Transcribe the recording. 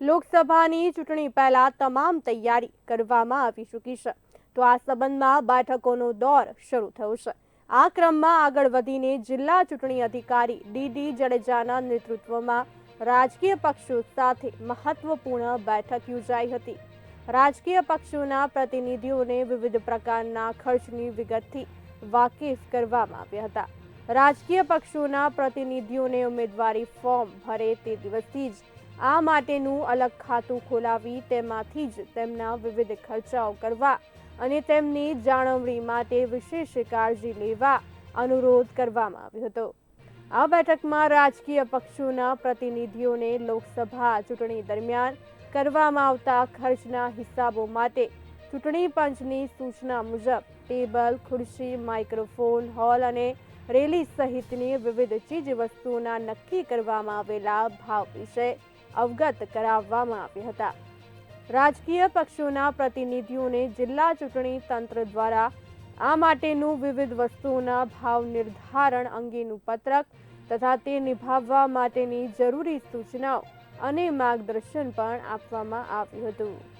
લોકસભાની ચૂંટણી પહેલા તમામ તૈયારી કરવામાં આવી ચૂકી છે. તો આ સંબંધમાં બેઠકોનો દોર શરૂ થયો છે. આ ક્રમમાં આગળ વધીને જિલ્લા ચૂંટણી અધિકારી ડીડી જડેજાના નેતૃત્વમાં રાજકીય પક્ષો સાથે મહત્વપૂર્ણ બેઠક યોજાઈ હતી. રાજકીય પક્ષોના પ્રતિનિધિઓને વિવિધ પ્રકારના ખર્ચની વિગતથી વાકેફ કરવામાં આવ્યા હતા. રાજકીય પક્ષોના પ્રતિનિધિઓને ઉમેદવારી ફોર્મ ભરે તે દિવસથી જ આ માટેનું અલગ ખાતું ખોલાવી તેમાંથી જ તેમના વિવિધ ખર્ચાઓ કરવા અને તેમની જાળવણી માટે વિશેષ કાળજી લેવા અનુરોધ કરવામાં આવ્યો હતો. આ બેઠકમાં રાજકીય પક્ષોના પ્રતિનિધિઓને લોકસભા ચૂંટણી દરમિયાન કરવામાં આવતા ખર્ચના હિસાબો માટે ચૂંટણી પંચની સૂચના મુજબ ટેબલ, ખુરશી, માઇક્રોફોન, હોલ અને રેલી સહિતની વિવિધ ચીજ વસ્તુઓના નક્કી કરવામાં આવેલા ભાવ વિશે અવગત કરાવવામાં આવ્યા હતા. રાજકીય પક્ષોના પ્રતિનિધિઓને જિલ્લા ચૂંટણી તંત્ર દ્વારા આ માટેનું વિવિધ વસ્તુઓના ભાવ નિર્ધારણ અંગેનું પત્રક તથા તે નિભાવવા માટેની જરૂરી સૂચનાઓ અને માર્ગદર્શન પણ આપવામાં આવ્યું હતું.